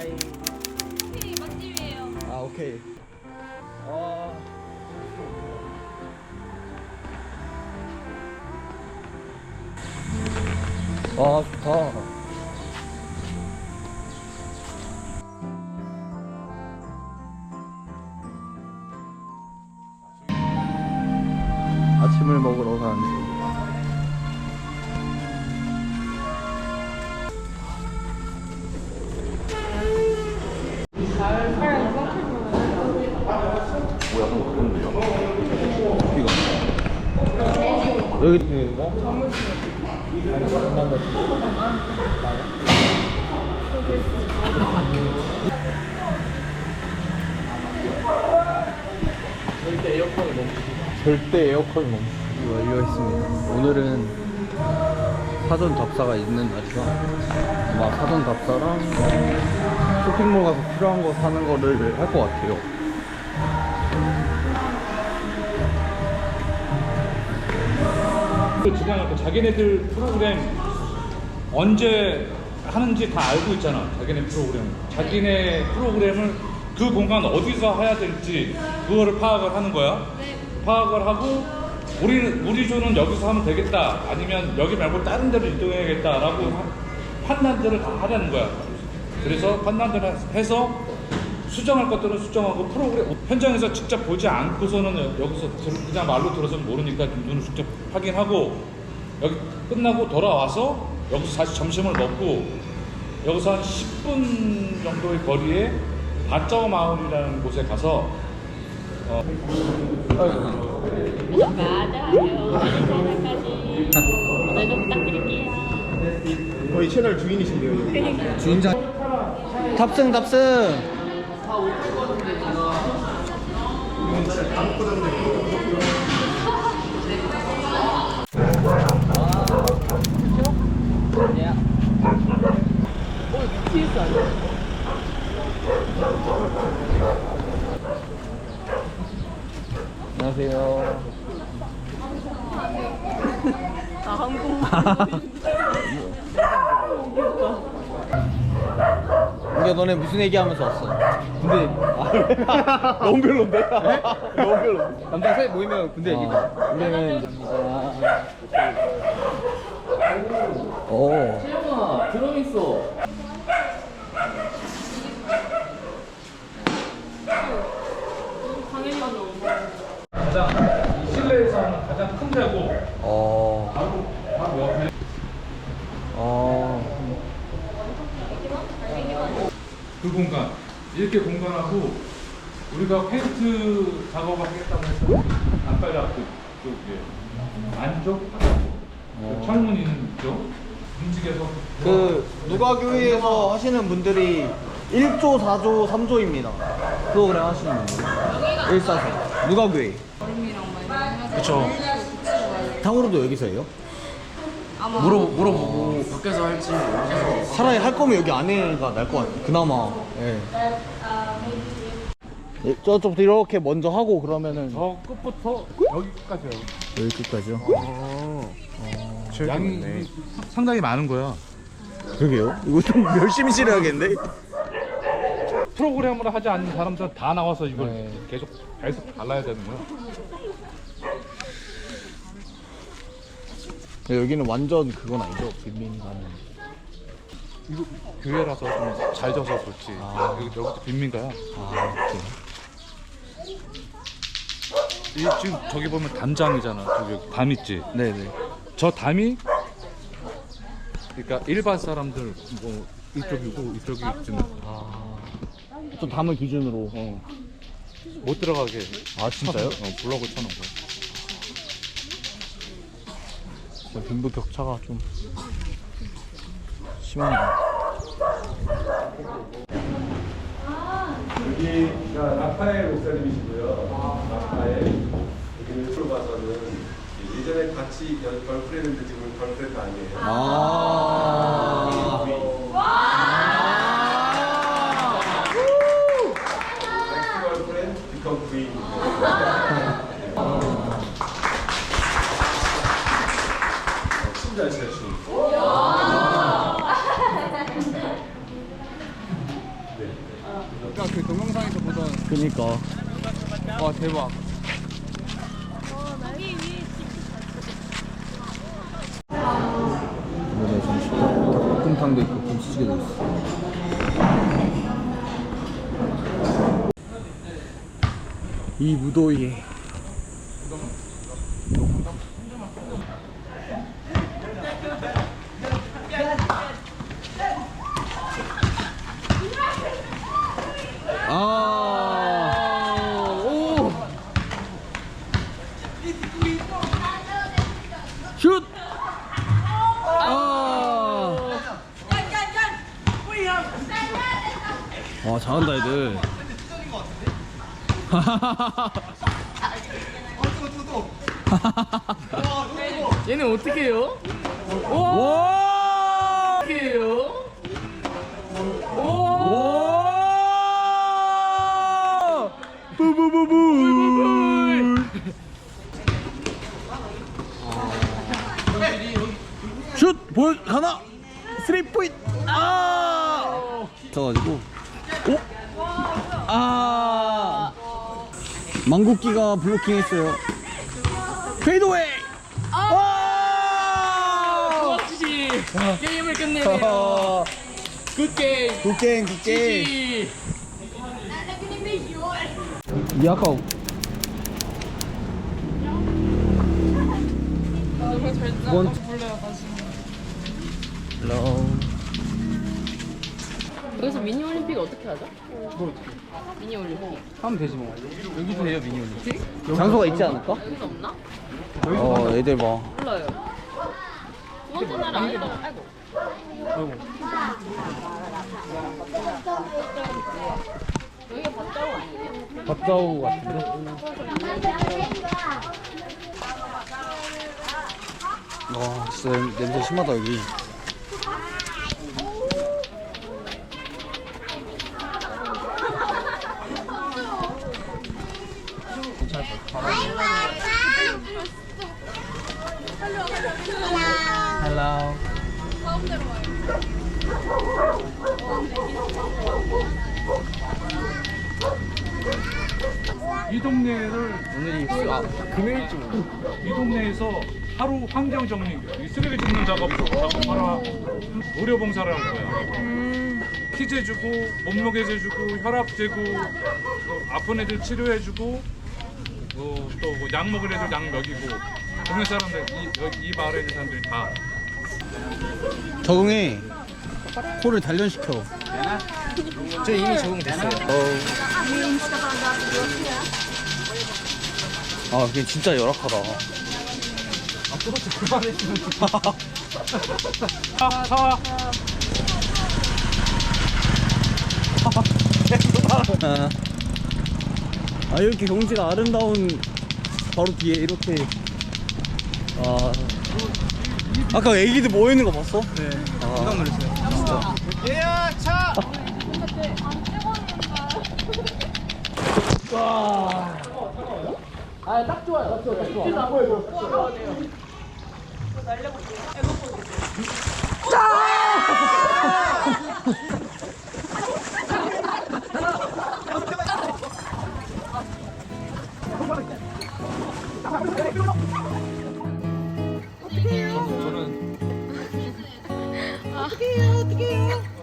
하이. 이 맛집이에요. 아 오케이. 어. 아 좋다. 아침을 먹으러 가는 중. 이거 여기 있는가? 절대 에어컨을 멈추기 완료했습니다. 오늘은 사전 답사가 있는 날이라 아마 사전 답사랑 쇼핑몰 가서 필요한 거 사는 거를 할 것 같아요. 주장할 때 자기네들 프로그램 언제 하는지 다 알고 있잖아. 자기네 프로그램. 자기네 프로그램을 그 공간 어디서 해야 될지 그거를 파악을 하는 거야. 파악을 하고 우리는 우리 조는 여기서 하면 되겠다. 아니면 여기 말고 다른 데로 이동해야겠다라고 하- 판단들을 다 하라는 거야. 그래서 판단들을 해서 수정할 것들은 수정하고 프로그램 현장에서 직접 보지 않고서는 여기서 들- 그냥 말로 들어서는 모르니까 눈으로 직접 확인하고 여기 끝나고 돌아와서 여기서 다시 점심을 먹고 여기서 한 10분 정도의 거리에 바짜오 마을이라는 곳에 가서 어, 맞아요. 오늘도 부탁드릴게요. 거의 채널 주인이신데요. 주인장 탑승 탑승 안녕하세요. 나 한국말. 근데 너네 무슨 얘기하면서 왔어? 군대 아, 너무 별론데? 너무 별론데? 남자 셋 모이면 군대 얘기 우리는 오 세영아 드럼 있어 당연히 가죠. 가장 실내에서는 가장 큰 데고 어, 바로 바로 옆에 어, 그 공간 이렇게 공간하고 우리가 페인트 작업을 하겠다고 해서 안빨락 쪽에 안쪽 바깥쪽 그 창문 있는 쪽 움직여서 그 누가 교회에서 하시는 분들이 1조, 4조, 3조입니다. 프로그램 하시는 분들. 144. 누가 교회? 그쵸 탕후루도 여기서 해요? 물어, 물어보고 밖에서 할지 모르겠어 차라리 할 거면 여기 안에가 날 것 같아. 그나마. 예. 예, 저쪽부터 이렇게 먼저 하고 그러면은 저 끝부터 여기까지요 여기 끝까지요. 양이 상당히 많은 거야 그러게요. 이거 좀 열심히 실어야겠는데? 프로그램을 하지 않는 사람들은 다 나와서 이걸 네. 계속 계속 발라야 되는 거야 여기는 완전 그건 아니죠. 빈민가는. 이거 교회라서 좀 잘 져서 그렇지 아. 여기 여기도 빈민가야 아. 이 지금 저기 보면 담장이잖아. 저기 담 있지. 네 네. 저 담이 그러니까 일반 사람들 뭐 이쪽이고 이쪽이 있으면 아. 좀 담을 기준으로. 어, 못 들어가게. 아, 진짜요? 어, 블럭을 쳐놓은 거야. 진짜 빈부 격차가 좀 심하네요. 여기가 라파엘 목사님이시고요. 라파엘. 여기는 프로 봐서는 예전에 같이 연- 걸프렌드인데 지금 걸프렌드 아니에요. 아. 춤잘 춰 춤. 그니까. 와, 대박. 오늘의 점심 닭볶음탕도 있고 김치찌개도 있어. 이 무더위에 한다 애들. 얘는 어떻게 해요? 와! 어떻게 해요? 와! 슛! 보여 가나? 쓰리 포인트! 아! 있어가지고 오? 아! 망국기가 블로킹했어요. 페이드웨이! 와! 지 게임을 끝내네요. 굿 게임. 굿게임 굿게임 지. 이 아까 원 헬로 여기서 미니 올림픽 어떻게 하죠? 미니 올림픽 하면 되지 뭐 여기도 해요 미니 올림픽 장소가 있지 않을까? 여기서 없나? 어 애들 봐 몰라요. 두 번째 날 아니라고 아이고. 여기가 아니에요? 밥자우 같은데? 와 진짜 냄- 냄새 심하다 여기 헬로 이 동네를 오늘이 아 금요일 쯤 이 동네에서 하루 환경 정리, 이 쓰레기 줍는 작업, 작업하라. 의료 봉사를 할 거야. 피 재주고, 몸무게 재주고, 혈압 재고, 또 아픈 애들 치료해주고, 어, 또뭐 약 먹을 애들 약 먹이고, 동네 사람들 이, 여기 이 마을에 있는 사람들이 다 적응해. 코를 단련시켜. 저 이미 적응됐어요. 아 그게 진짜 열악하다. 아, 아 이렇게 경치가 아름다운 바로 뒤에 이렇게. 아 아까 애기들 모여 있는 거 봤어? 네. 깜짝 놀랐어요. 진짜. 얘야 차! 저는 Wait,